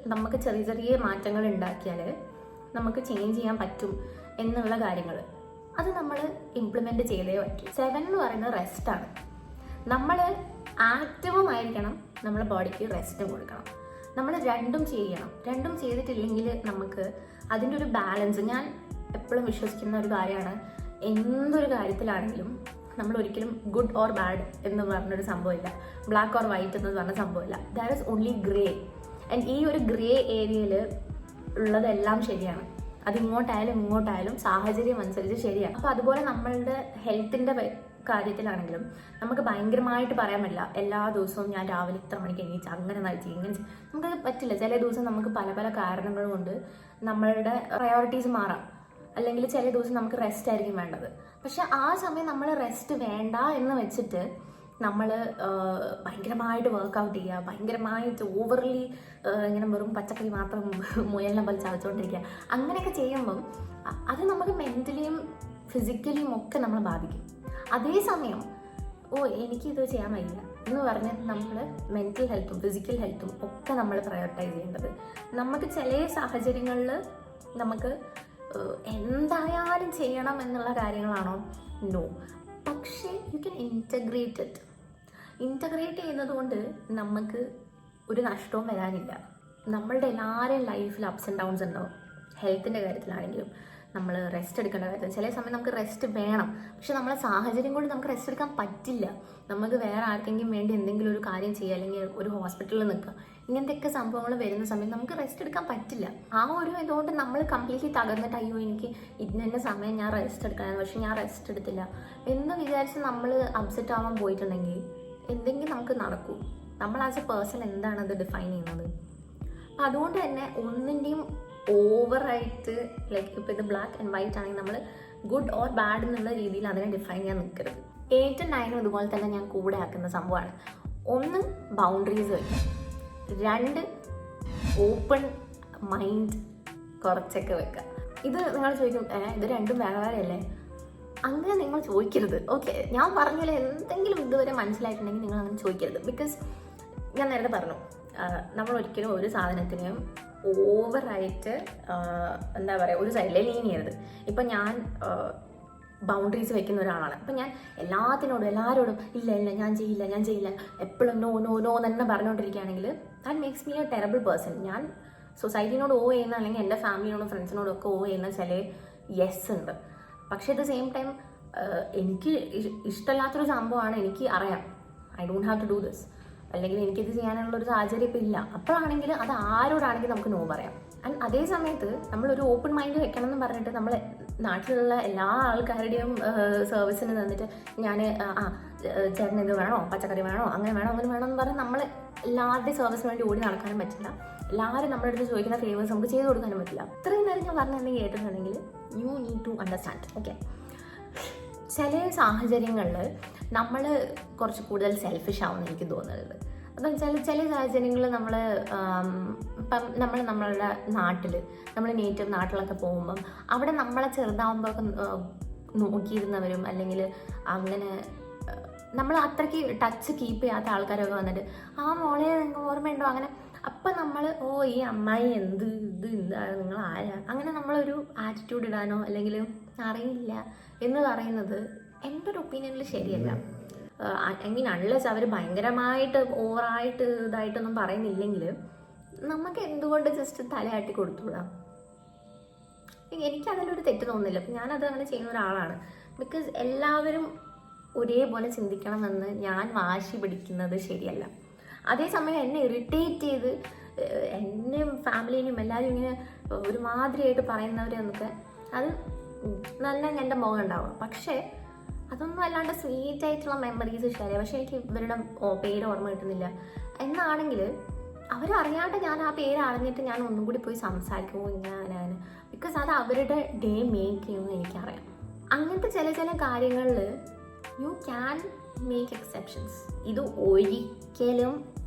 നമുക്ക് ചെറിയ ചെറിയ മാറ്റങ്ങൾ ഉണ്ടാക്കിയാൽ നമുക്ക് ചേഞ്ച് ചെയ്യാൻ പറ്റും എന്നുള്ള കാര്യങ്ങൾ അത് നമ്മൾ ഇംപ്ലിമെന്റ് ചെയ്തേ പറ്റൂ. സെവൻ എന്ന് പറയുന്നത് റെസ്റ്റാണ് നമ്മൾ ആക്റ്റീവും ആയിരിക്കണം നമ്മുടെ ബോഡിക്ക് റെസ്റ്റ് കൊടുക്കണം. നമ്മൾ രണ്ടും ചെയ്യണം. രണ്ടും ചെയ്തിട്ടില്ലെങ്കിൽ നമുക്ക് അതിന്റെ ഒരു ബാലൻസ് ഞാൻ എപ്പോഴും വിശ്വസിക്കുന്ന ഒരു കാര്യമാണ്. എന്തൊരു കാര്യത്തിലാണെങ്കിലും നമ്മൾ ഒരിക്കലും ഗുഡ് ഓർ ബാഡ് എന്ന് പറഞ്ഞൊരു സംഭവമില്ല. ബ്ലാക്ക് ഓർ വൈറ്റ് എന്ന് പറഞ്ഞ സംഭവമില്ല. That is only grey and ഈ ഒരു ഗ്രേ ഏരിയയിൽ ഉള്ളതെല്ലാം ശരിയാണ്. അത് ഇങ്ങോട്ടായാലും സാഹചര്യം അനുസരിച്ച് ശരിയാണ്. അപ്പോൾ അതുപോലെ നമ്മളുടെ ഹെൽത്തിന്റെ കാര്യത്തിലാണെങ്കിലും നമുക്ക് ഭയങ്കരമായിട്ട് പറയാൻ പറ്റില്ല. എല്ലാ ദിവസവും ഞാൻ രാവിലെ ഇത്ര മണിക്ക് എണീച്ച് അങ്ങനെ നയിച്ചു ഇങ്ങനെ. നമുക്കത് പറ്റില്ല. ചില ദിവസം നമുക്ക് പല പല കാരണങ്ങൾ കൊണ്ട് നമ്മളുടെ പ്രയോറിറ്റീസ് മാറാം. അല്ലെങ്കിൽ ചില ദിവസം നമുക്ക് റെസ്റ്റ് ആയിരിക്കും വേണ്ടത്. പക്ഷെ ആ സമയം നമ്മൾ റെസ്റ്റ് വേണ്ട എന്ന് വെച്ചിട്ട് നമ്മൾ ഭയങ്കരമായിട്ട് വർക്കൗട്ട് ചെയ്യുക ഭയങ്കരമായിട്ട് ഓവർലി ഇങ്ങനെ വെറും പച്ചക്കറി മാത്രം മുയലിനെ പോലെ ചവച്ചുകൊണ്ടിരിക്കുക അങ്ങനെയൊക്കെ ചെയ്യുമ്പം അത് നമുക്ക് മെന്റലിയും ഫിസിക്കലിയും ഒക്കെ നമ്മളെ ബാധിക്കും. അതേസമയം ഓ എനിക്കിത് ചെയ്യാൻ വയ്യ എന്ന് പറഞ്ഞ് നമ്മൾ മെന്റൽ ഹെൽത്തും ഫിസിക്കൽ ഹെൽത്തും ഒക്കെ നമ്മൾ പ്രയോറിറ്റൈസ് ചെയ്യേണ്ടത്. നമുക്ക് ചില സാഹചര്യങ്ങളിൽ നമുക്ക് എന്തായാലും ചെയ്യണം എന്നുള്ള കാര്യങ്ങളാണോ? നോ പക്ഷേ you can integrate it integrate ചെയ്യുന്നത് കൊണ്ട് നമുക്ക് ഒരു നഷ്ടവും വരാനില്ല. നമ്മളുടെ എല്ലാവരുടെയും ലൈഫിൽ അപ്സ് ആൻഡ് ഡൗൺസ് ഉണ്ടാവും. ഹെൽത്തിന്റെ കാര്യത്തിലാണെങ്കിലും നമ്മൾ റെസ്റ്റ് എടുക്കേണ്ട കാര്യത്തിൽ ചില സമയം നമുക്ക് റെസ്റ്റ് വേണം. പക്ഷെ നമ്മളെ സാഹചര്യം കൊണ്ട് നമുക്ക് റെസ്റ്റ് എടുക്കാൻ പറ്റില്ല. നമുക്ക് വേറെ ആർക്കെങ്കിലും വേണ്ടി എന്തെങ്കിലും ഒരു കാര്യം ചെയ്യുക അല്ലെങ്കിൽ ഒരു ഹോസ്പിറ്റലിൽ നിൽക്കുക. ഇങ്ങനത്തെയൊക്കെ സംഭവങ്ങൾ വരുന്ന സമയം നമുക്ക് റെസ്റ്റ് എടുക്കാൻ പറ്റില്ല. ആ ഒരു ഇതുകൊണ്ട് നമ്മൾ കംപ്ലീറ്റ്ലി തകർന്നിട്ട് അയ്യോ എനിക്ക് ഇതിന്റെ സമയം ഞാൻ റെസ്റ്റ് എടുക്കണം പക്ഷെ ഞാൻ റെസ്റ്റ് എടുത്തില്ല. എന്ന് വിചാരിച്ച് നമ്മൾ അപ്സെറ്റ് ആവാൻ പോയിട്ടുണ്ടെങ്കിൽ എന്തെങ്കിലും നമുക്ക് നടക്കൂ. നമ്മൾ ആസ് എ പേഴ്സൺ എന്താണ് അത് ഡിഫൈൻ ചെയ്യുന്നത്? അപ്പം അതുകൊണ്ട് തന്നെ ഒന്നിന്റെയും ഓവറായിട്ട് ലൈക്ക് ഇപ്പോൾ ഇത് ബ്ലാക്ക് ആൻഡ് വൈറ്റ് ആണെങ്കിൽ നമ്മൾ ഗുഡ് ഓർ ബാഡ് എന്നുള്ള രീതിയിൽ അതിനെ ഡിഫൈൻ ചെയ്യാൻ നിൽക്കരുത്. എയ്റ്റും നയനും ഇതുപോലെ തന്നെ ഞാൻ കൂടെ ആക്കുന്ന സംഭവമാണ്. ഒന്ന് ബൗണ്ടറീസ് വയ്ക്കുക രണ്ട് ഓപ്പൺ മൈൻഡ് കുറച്ചൊക്കെ വെക്കുക. ഇത് നിങ്ങൾ ചോദിക്കും ഇത് രണ്ടും വേറെ വേറെ അല്ലേ അങ്ങനെ നിങ്ങൾ ചോദിക്കരുത്. ഓക്കെ ഞാൻ പറഞ്ഞതിൽ എന്തെങ്കിലും ഇതുവരെ മനസ്സിലായിട്ടുണ്ടെങ്കിൽ നിങ്ങൾ അങ്ങനെ ചോദിക്കരുത്. ബിക്കോസ് ഞാൻ നേരത്തെ പറഞ്ഞു നമ്മൾ ഒരിക്കലും ഒരു സാധനത്തിനെയും ഓവറായിട്ട് എന്താ പറയുക ഒരു സൈഡിലെ ലീൻ ചെയ്യരുത്. ഇപ്പം ഞാൻ ബൗണ്ടറീസ് വെക്കുന്ന ഒരാളാണ്. അപ്പം ഞാൻ എല്ലാത്തിനോടും എല്ലാവരോടും ഇല്ല ഇല്ല ഞാൻ ചെയ്യില്ല ഞാൻ ചെയ്യില്ല എപ്പോഴും നോ നോ നോ തന്നെ പറഞ്ഞുകൊണ്ടിരിക്കുകയാണെങ്കിൽ that makes me a terrible person ഞാൻ സൊസൈറ്റിനോട് ഓ ചെയ്യുന്ന അല്ലെങ്കിൽ എന്റെ ഫാമിലിനോടും ഫ്രണ്ട്സിനോടും ഒക്കെ ഓ ചെയ്യുന്ന ചില യെസ് ഉണ്ട്. പക്ഷേ അറ്റ് ദ സെയിം ടൈം എനിക്ക് ഇഷ്- ഇഷ്ടമല്ലാത്തൊരു സംഭവമാണ് എനിക്ക് അറിയാം. I don't have to do this അല്ലെങ്കിൽ എനിക്കിത് ചെയ്യാനുള്ള ഒരു സാഹചര്യം ഇപ്പം ഇല്ല. അപ്പോഴാണെങ്കിൽ അത് ആരോടാണെങ്കിൽ നമുക്ക് നോ പറയാം. ആൻഡ് അതേ സമയത്ത് നമ്മളൊരു ഓപ്പൺ മൈൻഡ് വെക്കണം എന്ന് പറഞ്ഞിട്ട് നമ്മൾ നാട്ടിലുള്ള എല്ലാ ആൾക്കാരുടെയും സർവീസിന് തന്നിട്ട് ഞാൻ ആ ചേട്ടൻ ഇത് വേണോ പച്ചക്കറി വേണോ അങ്ങനെ വേണോ അങ്ങനെ വേണോ എന്ന് പറഞ്ഞ് നമ്മൾ എല്ലാവരുടെയും സർവീസിന് വേണ്ടി ഓടി നടക്കാനും പറ്റില്ല. എല്ലാവരും നമ്മുടെ അടുത്ത് ചോദിക്കുന്ന ഫേവേഴ്സ് നമുക്ക് ചെയ്ത് കൊടുക്കാനും പറ്റില്ല. അത്രയും നേരം ഞാൻ പറഞ്ഞിട്ടുണ്ടെങ്കിൽ കേട്ടിട്ടുണ്ടെങ്കിൽ you need to understand okay ചില സാഹചര്യങ്ങളിൽ നമ്മൾ കുറച്ച് കൂടുതൽ സെൽഫിഷ് ആവുമെന്ന് എനിക്ക് തോന്നുന്നത്. അപ്പം ചില ചില സാഹചര്യങ്ങളിൽ നമ്മൾ ഇപ്പം നമ്മൾ നമ്മളുടെ നാട്ടിൽ നമ്മൾ നേറ്റീവ് നാട്ടിലൊക്കെ പോകുമ്പം അവിടെ നമ്മളെ ചെറുതാവുമ്പോൾ ഒക്കെ നോക്കിയിരുന്നവരും അല്ലെങ്കിൽ അങ്ങനെ നമ്മൾ അത്രയ്ക്ക് ടച്ച് കീപ്പ് ചെയ്യാത്ത ആൾക്കാരൊക്കെ വന്നിട്ട് ആ മോളെ നിങ്ങൾക്ക് ഓർമ്മയുണ്ടോ? അങ്ങനെ അപ്പം നമ്മൾ ഓ ഈ അമ്മായി എന്ത് ഇത് എന്താണ് നിങ്ങൾ ആരാ? അങ്ങനെ നമ്മളൊരു ആറ്റിറ്റ്യൂഡ് ഇടാനോ അല്ലെങ്കിൽ അറിയില്ല എന്ന് പറയുന്നത് എന്റെ ഒരു ഒപ്പീനിയനിൽ ശരിയല്ല ഐ മീൻ അൺലെസ് അവർ ഭയങ്കരമായിട്ട് ഓവറായിട്ട് ഇതായിട്ടൊന്നും പറയുന്നില്ലെങ്കിൽ നമുക്ക് എന്തുകൊണ്ട് ജസ്റ്റ് തലയാട്ടി കൊടുത്തുകൂടാ എനിക്ക് അതിലൊരു തെറ്റ് തോന്നുന്നില്ല. അപ്പം ഞാനത് അങ്ങനെ ചെയ്യുന്ന ഒരാളാണ്. ബിക്കോസ് എല്ലാവരും ഒരേപോലെ ചിന്തിക്കണമെന്ന് ഞാൻ വാശി പിടിക്കുന്നത് ശരിയല്ല. അതേസമയം എന്നെ ഇറിറ്റേറ്റ് ചെയ്ത് എന്നെയും ഫാമിലിനെയും എല്ലാവരും ഇങ്ങനെ ഒരുമാതിരിയായിട്ട് പറയുന്നവരെന്നൊക്കെ അത് നല്ല എന്റെ മുഖം ഉണ്ടാവും. പക്ഷേ അതൊന്നും അല്ലാണ്ട് സ്വീറ്റ് ആയിട്ടുള്ള മെമ്മറീസ് ശരിയാണ് പക്ഷെ എനിക്ക് ഇവരുടെ പേര് ഓർമ്മ കിട്ടുന്നില്ല. എന്നാണെങ്കിൽ അവരറിയാണ്ട് ഞാൻ ആ പേര് അറിഞ്ഞിട്ട് ഞാൻ ഒന്നും കൂടി പോയി സംസാരിക്കുമോ ഞാൻ ബിക്കോസ് അത് അവരുടെ ഡേ മേക്ക് ചെയ്യുമെന്ന് എനിക്കറിയാം. അങ്ങനത്തെ ചില ചില കാര്യങ്ങളിൽ യു ക്യാൻ മേക്ക് എക്സെപ്ഷൻസ് ഇത് ഒരിക്കലും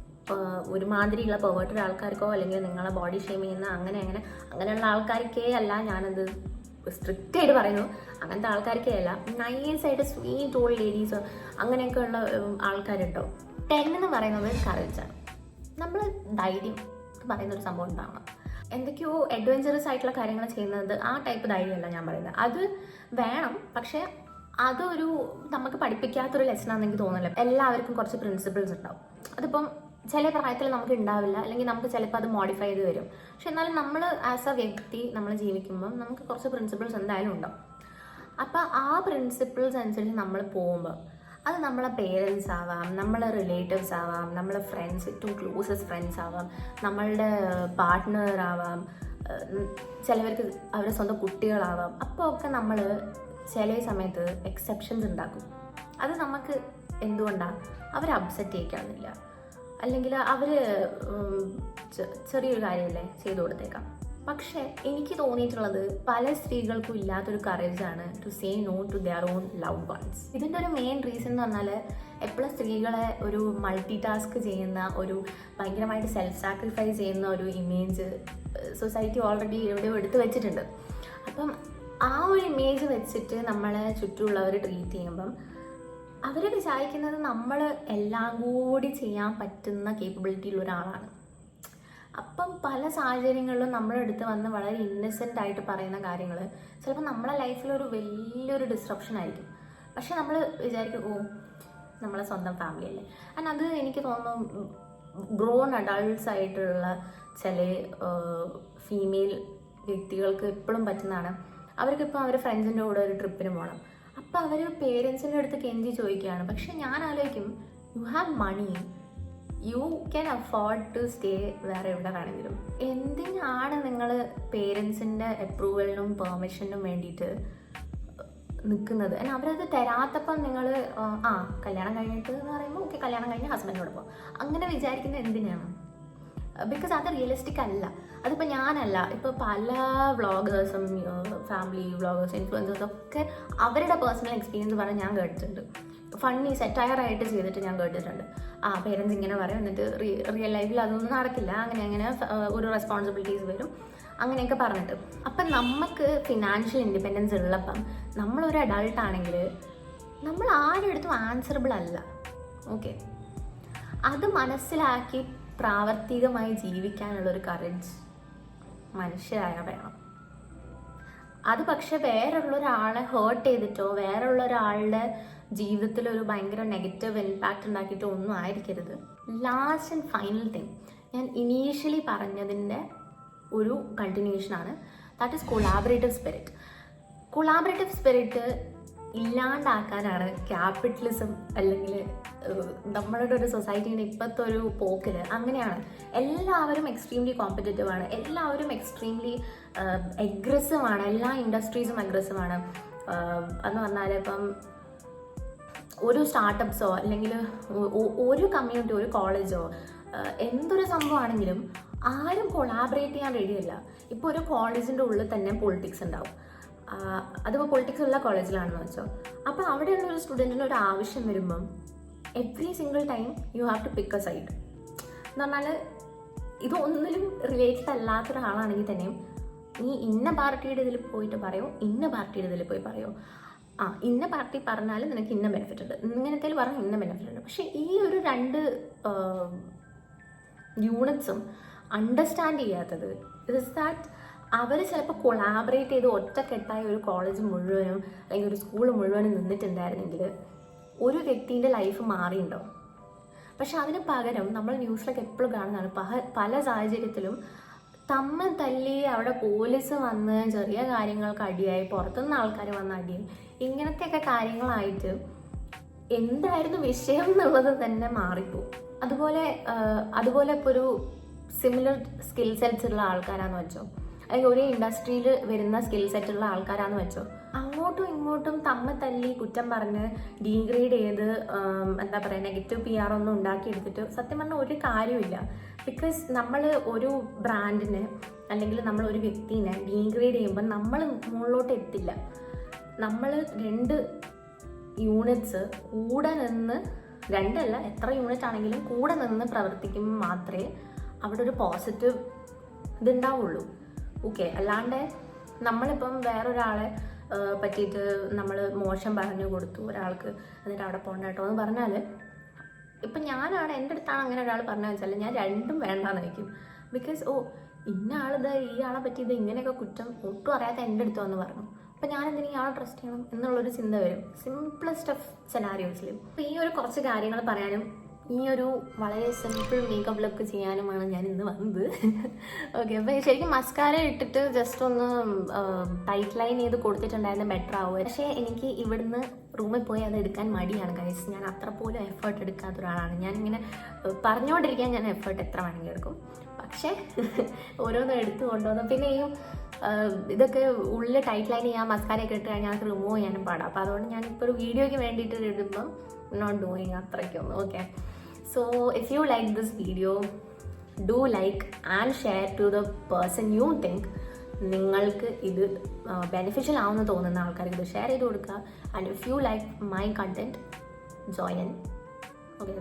ഒരുമാതിരിയുള്ള പെർവേർട്ടഡ് ആൾക്കാർക്കോ അല്ലെങ്കിൽ നിങ്ങളെ ബോഡി ഷെയിം ചെയ്യുന്ന അങ്ങനെ അങ്ങനെ അങ്ങനെയുള്ള ആൾക്കാർക്കേ അല്ല ഞാനത് സ്ട്രിക്റ്റ് ആയിട്ട് പറയുന്നു അങ്ങനത്തെ ആൾക്കാർക്കേ അല്ല. നൈസായിട്ട് സ്വീറ്റ് ഓൾഡ് ലേഡീസ് അങ്ങനെയൊക്കെ ഉള്ള ആൾക്കാരുണ്ടോ? ടെൻ എന്ന് പറയുന്നത് കറേജാണ് നമ്മൾ ധൈര്യം എന്ന് പറയുന്ന ഒരു സംഭവം ഉണ്ടാവണം. എന്തൊക്കെയോ അഡ്വഞ്ചറസ് ആയിട്ടുള്ള കാര്യങ്ങൾ ചെയ്യുന്നത് ആ ടൈപ്പ് ധൈര്യമല്ല ഞാൻ പറയുന്നത്. അത് വേണം പക്ഷേ അതൊരു നമുക്ക് പഠിപ്പിക്കാത്തൊരു ലെസൺ ആണെന്ന് എനിക്ക് തോന്നുന്നില്ല. എല്ലാവർക്കും കുറച്ച് പ്രിൻസിപ്പിൾസ് ഉണ്ടാവും. അതിപ്പം ചില പ്രായത്തിൽ നമുക്ക് ഉണ്ടാവില്ല. അല്ലെങ്കിൽ നമുക്ക് ചിലപ്പോൾ അത് മോഡിഫൈ ചെയ്ത് വരും. പക്ഷെ എന്നാലും നമ്മൾ ആസ് എ വ്യക്തി നമ്മൾ ജീവിക്കുമ്പോൾ നമുക്ക് കുറച്ച് പ്രിൻസിപ്പിൾസ് എന്തായാലും ഉണ്ടാവും. അപ്പോൾ ആ പ്രിൻസിപ്പിൾസ് അനുസരിച്ച് നമ്മൾ പോകുമ്പോൾ അത് നമ്മളെ പേരൻസ് ആവാം നമ്മളെ റിലേറ്റീവ്സ് ആവാം നമ്മളെ ഫ്രണ്ട്സ് ഏറ്റവും ക്ലോസസ്റ്റ് ഫ്രണ്ട്സ് ആവാം നമ്മളുടെ പാർട്ട്ണർ ആവാം ചിലവർക്ക് അവരുടെ സ്വന്തം കുട്ടികളാവാം. അപ്പോൾ ഒക്കെ നമ്മൾ ചില സമയത്ത് എക്സെപ്ഷൻസ് ഉണ്ടാക്കും. അത് നമുക്ക് എന്തുകൊണ്ടാണ് അവർ അപ്സെറ്റ് ചെയ്യിക്കാന്നില്ല അല്ലെങ്കിൽ അവർ ചെറിയൊരു കാര്യമല്ലേ ചെയ്തു കൊടുത്തേക്കാം. പക്ഷേ എനിക്ക് തോന്നിയിട്ടുള്ളത് പല സ്ത്രീകൾക്കും ഇല്ലാത്തൊരു കറേജാണ് to say no to their own love ones ഇതിന്റെ ഒരു മെയിൻ റീസൺ എന്ന് പറഞ്ഞാൽ എപ്പോഴും സ്ത്രീകളെ ഒരു മൾട്ടി ടാസ്ക് ചെയ്യുന്ന ഒരു ഭയങ്കരമായിട്ട് സെൽഫ് സാക്രിഫൈസ് ചെയ്യുന്ന ഒരു ഇമേജ് സൊസൈറ്റി ഓൾറെഡി എവിടെയോ എടുത്തു വെച്ചിട്ടുണ്ട്. അപ്പം ആ ഒരു ഇമേജ് വെച്ചിട്ട് നമ്മളെ ചുറ്റുമുള്ളവർ ട്രീറ്റ് ചെയ്യുമ്പം അവർ വിചാരിക്കുന്നത് നമ്മൾ എല്ലാം കൂടി ചെയ്യാൻ പറ്റുന്ന കേപ്പബിലിറ്റിയുള്ള ഒരാളാണ്. അപ്പം പല സാഹചര്യങ്ങളിലും നമ്മുടെ അടുത്ത് വന്ന് വളരെ ഇന്നസെന്റ് ആയിട്ട് പറയുന്ന കാര്യങ്ങൾ ചിലപ്പോൾ നമ്മളെ ലൈഫിൽ ഒരു വലിയൊരു ഡിസ്ട്രപ്ഷൻ ആയിരിക്കും. പക്ഷെ നമ്മൾ വിചാരിക്കും ഓ നമ്മളെ സ്വന്തം ഫാമിലി അല്ലേ? ആൻഡ് അത് എനിക്ക് തോന്നുന്നു ഗ്രോൺ അഡൾട്ട്സ് ആയിട്ടുള്ള ചില ഫീമെയിൽ വ്യക്തികൾക്ക് എപ്പോഴും പറ്റുന്നതാണ്. അവർക്കിപ്പോൾ അവർ ഫ്രണ്ട്സിന്റെ കൂടെ ഒരു ട്രിപ്പിന് പോകണം അപ്പോൾ അവർ പേരൻസിന്റെ അടുത്ത് കെഞ്ചി ചോദിക്കുകയാണ്. പക്ഷെ ഞാൻ ആലോചിക്കും you have money you can afford to stay വേറെ എവിടെ വേണമെങ്കിലും. എന്തിനാണ് നിങ്ങൾ പേരൻസിന്റെ അപ്രൂവലിനും പെർമിഷനും വേണ്ടിയിട്ട് നിൽക്കുന്നത് അല്ല അവരത് തരാത്തപ്പം നിങ്ങൾ ആ കല്യാണം കഴിഞ്ഞിട്ട് എന്ന് പറയുമ്പോൾ ഓക്കെ കല്യാണം കഴിഞ്ഞ് ഹസ്ബൻഡിനോട് പോകാം അങ്ങനെ വിചാരിക്കുന്നത് എന്തിനാണ്? ബിക്കോസ് അത് റിയലിസ്റ്റിക് അല്ല. അതിപ്പോൾ ഞാനല്ല. ഇപ്പോൾ പല വ്ളോഗേഴ്സും ഫാമിലി വ്ളോഗേഴ്സ് ഇൻഫ്ലുവൻസേഴ്സും ഒക്കെ അവരുടെ പേഴ്സണൽ എക്സ്പീരിയൻസ് പറഞ്ഞ് ഞാൻ കേട്ടിട്ടുണ്ട്. ഫണ്ണി സെറ്റയറായിട്ട് ചെയ്തിട്ട് ഞാൻ കേട്ടിട്ടുണ്ട്. ആ പേരൻസ് ഇങ്ങനെ പറയും. എന്നിട്ട് റിയൽ ലൈഫിൽ അതൊന്നും നടക്കില്ല. അങ്ങനെ അങ്ങനെ ഫ- ഒരു റെസ്പോൺസിബിലിറ്റീസ് വരും. അങ്ങനെയൊക്കെ പറഞ്ഞിട്ട്. അപ്പം നമുക്ക് ഫിനാൻഷ്യൽ ഇൻഡിപെൻഡൻസ് ഉള്ളപ്പം നമ്മളൊരു അഡൾട്ട് ആണെങ്കിൽ നമ്മൾ ആരുടെ അടുത്തും ആൻസറബിൾ അല്ല. ഓക്കെ അത് മനസ്സിലാക്കി പ്രാവർത്തികമായി ജീവിക്കാനുള്ള ഒരു കറേജ് മനുഷ്യരായ വേണം അത് പക്ഷെ വേറെയുള്ള ഒരാളെ ഹേർട്ട് ചെയ്തിട്ടോ വേറെയുള്ള ഒരാളുടെ ജീവിതത്തിൽ ഒരു ഭയങ്കര നെഗറ്റീവ് ഇമ്പാക്റ്റ് ഉണ്ടാക്കിയിട്ടോ ഒന്നും ആയിരിക്കരുത്. ലാസ്റ്റ് ആൻഡ് ഫൈനൽ തിങ് ഞാൻ ഇനീഷ്യലി പറഞ്ഞതിന്റെ ഒരു കണ്ടിന്യൂഷൻ ആണ്. That is collaborative spirit collaborative spirit ഇല്ലാണ്ടാക്കാനാണ് capitalism അല്ലെങ്കിൽ നമ്മളുടെ ഒരു സൊസൈറ്റീന്റെ ഇപ്പോഴത്തെ ഒരു പോക്കിൽ അങ്ങനെയാണ്. എല്ലാവരും എക്സ്ട്രീംലി കോമ്പറ്റേറ്റീവ് ആണ്. എല്ലാവരും എക്സ്ട്രീംലി എഗ്രസീവ് ആണ്. എല്ലാ ഇൻഡസ്ട്രീസും അഗ്രസീവ് ആണ്. എന്ന് പറഞ്ഞാൽ ഇപ്പം ഒരു സ്റ്റാർട്ടപ്സോ അല്ലെങ്കിൽ ഒരു കമ്മ്യൂണിറ്റി ഒരു കോളേജോ എന്തൊരു സംഭവമാണെങ്കിലും ആരും കൊളാബറേറ്റ് ചെയ്യാൻ റെഡിയല്ല ഇപ്പോൾ ഒരു കോളേജിന്റെ ഉള്ളിൽ തന്നെ പൊളിറ്റിക്സ് ഉണ്ടാവും. അതിപ്പോൾ പൊളിറ്റിക്സ് ഉള്ള കോളേജിലാണെന്ന് വെച്ചോ. അപ്പോൾ അവിടെയുള്ള ഒരു സ്റ്റുഡന്റിന് ഒരു ആവശ്യം വരുമ്പം every single time you have to pick a side എന്ന് പറഞ്ഞാൽ ഇതൊന്നിലും റിലേറ്റഡ് അല്ലാത്ത ഒരാളാണെങ്കിൽ തന്നെയും നീ ഇന്ന പാർട്ടിയുടെ ഇതിൽ പോയിട്ട് പറയോ ഇന്ന പാർട്ടിയുടെ ഇതിൽ പോയി പറയോ. ആ ഇന്ന പാർട്ടി പറഞ്ഞാൽ നിനക്ക് ഇന്ന ബെനിഫിറ്റ് ഉണ്ട്. ഇങ്ങനത്തെ പറഞ്ഞാൽ ഇന്ന ബെനിഫിറ്റ് ഉണ്ട്. പക്ഷേ ഈ ഒരു രണ്ട് യൂണിറ്റ്സും അണ്ടർസ്റ്റാൻഡ് ചെയ്യാത്തത് ഇസ് ദാറ്റ് അവർ ചിലപ്പോൾ കൊളാബറേറ്റ് ചെയ്ത് ഒറ്റക്കെട്ടായ ഒരു കോളേജ് മുഴുവനും അല്ലെങ്കിൽ ഒരു സ്കൂൾ മുഴുവനും നിന്നിട്ടുണ്ടായിരുന്നെങ്കിൽ ഒരു വ്യക്തിന്റെ ലൈഫ് മാറിയിട്ടുണ്ടാവും പക്ഷെ അതിന് പകരം നമ്മൾ ന്യൂസിലൊക്കെ എപ്പോഴും കാണുന്നതാണ് പല പല സാഹചര്യത്തിലും തമ്മിൽ തല്ലി അവിടെ പോലീസ് വന്ന് ചെറിയ കാര്യങ്ങൾക്ക് അടിയായി പുറത്തുനിന്ന് ആൾക്കാർ വന്ന് അടിയായി ഇങ്ങനത്തെയൊക്കെ കാര്യങ്ങളായിട്ട് എന്തായിരുന്നു വിഷയം എന്നുള്ളത് തന്നെ മാറിപ്പോവും. അതുപോലെ അതുപോലെ ഇപ്പോൾ ഒരു സിമിലർ സ്കിൽ സെറ്റ്സ് ഉള്ള ആൾക്കാരാന്ന് വെച്ചോ അല്ലെങ്കിൽ ഒരേ ഇൻഡസ്ട്രിയിൽ വരുന്ന സ്കിൽ സെറ്റ് ഉള്ള ആൾക്കാരാന്ന് വെച്ചോ അങ്ങോട്ടും ഇങ്ങോട്ടും തമ്മിൽ തല്ലി കുറ്റം പറഞ്ഞ് ഡീഗ്രേഡ് ചെയ്ത് എന്താ പറയുക നെഗറ്റീവ് പി ആർ ഒന്നും ഉണ്ടാക്കിയെടുത്തിട്ട് സത്യം പറഞ്ഞാൽ ഒരു കാര്യമില്ല ബിക്കോസ് നമ്മൾ ഒരു ബ്രാൻഡിന് അല്ലെങ്കിൽ നമ്മൾ ഒരു വ്യക്തിനെ ഡീഗ്രേഡ് ചെയ്യുമ്പോൾ നമ്മൾ മുകളിലോട്ട് എത്തില്ല. നമ്മൾ രണ്ട് യൂണിറ്റ്സ് കൂടെ നിന്ന് രണ്ടല്ല എത്ര യൂണിറ്റ് ആണെങ്കിലും കൂടെ നിന്ന് പ്രവർത്തിക്കുമ്പോൾ മാത്രമേ അവിടെ ഒരു പോസിറ്റീവ് ഇതുണ്ടാവുള്ളൂ. ഓക്കെ അല്ലാണ്ട് നമ്മളിപ്പം വേറൊരാളെ പറ്റിയിട്ട് നമ്മൾ മോശം പറഞ്ഞു കൊടുത്തു ഒരാൾക്ക് എന്നിട്ട് അവിടെ പോകണ്ട കേട്ടോ എന്ന് പറഞ്ഞാൽ ഇപ്പം ഞാനാണ് എന്റെ അടുത്താണ് അങ്ങനെ ഒരാൾ പറഞ്ഞാൽ വെച്ചാൽ ഞാൻ രണ്ടും വേണ്ടാന്ന് വയ്ക്കും ബിക്കോസ് ഓ ഇന്ന ആളിത് ഈ ആളെ പറ്റി ഇത് ഇങ്ങനെയൊക്കെ കുറ്റം ഒട്ടും അറിയാത്ത എന്റെ അടുത്ത് വന്ന് പറഞ്ഞു. അപ്പം ഞാൻ എന്തിനാ ഇയാളെ ട്രസ്റ്റ് ചെയ്യണം എന്നുള്ളൊരു ചിന്ത വരും. സിംപ്ലസ്റ്റ് ഓഫ് സെനാരിയോസിലും അപ്പോൾ ഈ ഒരു കുറച്ച് കാര്യങ്ങൾ പറയാനും ഈ ഒരു വളരെ സിമ്പിൾ മേക്കപ്പ് ലുക്ക് ചെയ്യാനുമാണ് ഞാൻ ഇന്ന് വന്നത്. ഓക്കെ അപ്പോൾ ശരിക്കും മസ്കാര ഇട്ടിട്ട് ജസ്റ്റ് ഒന്ന് ടൈറ്റ് ലൈൻ ചെയ്ത് കൊടുത്തിട്ടുണ്ടായിരുന്നു ബെറ്റർ ആവുക പക്ഷേ എനിക്ക് ഇവിടുന്ന് റൂമിൽ പോയി അത് എടുക്കാൻ മടിയാണ് കൈസ് ഞാൻ അത്ര പോലും എഫേർട്ട് എടുക്കാത്ത ഒരാളാണ്. ഞാൻ ഇങ്ങനെ പറഞ്ഞുകൊണ്ടിരിക്കാൻ ഞാൻ എഫേർട്ട് എത്ര വേണമെങ്കിൽ എടുക്കും. പക്ഷേ ഓരോന്നും എടുത്തു കൊണ്ടുവന്നു പിന്നെ ഈ ഇതൊക്കെ ഉള്ളിൽ ടൈറ്റ് ലൈൻ ചെയ്യാൻ മസ്കാരയൊക്കെ ഇട്ട് കഴിഞ്ഞാൽ അത് റിമൂവ് ചെയ്യാനും പാടാം. അപ്പോൾ അതുകൊണ്ട് ഞാൻ ഒരു വീഡിയോയ്ക്ക് വേണ്ടിയിട്ട് ഇടുമ്പം നോട്ട് ഡൂയിങ് അത്രയ്ക്കൊന്നും okay so if you like this video, do like and share to the person you think നിങ്ങൾക്ക് ഇത് ബെനിഫിഷ്യൽ ആവുമെന്ന് തോന്നുന്ന ആൾക്കാർക്ക് ഇത് ഷെയർ ചെയ്ത് കൊടുക്കുക. And if you like my content join okay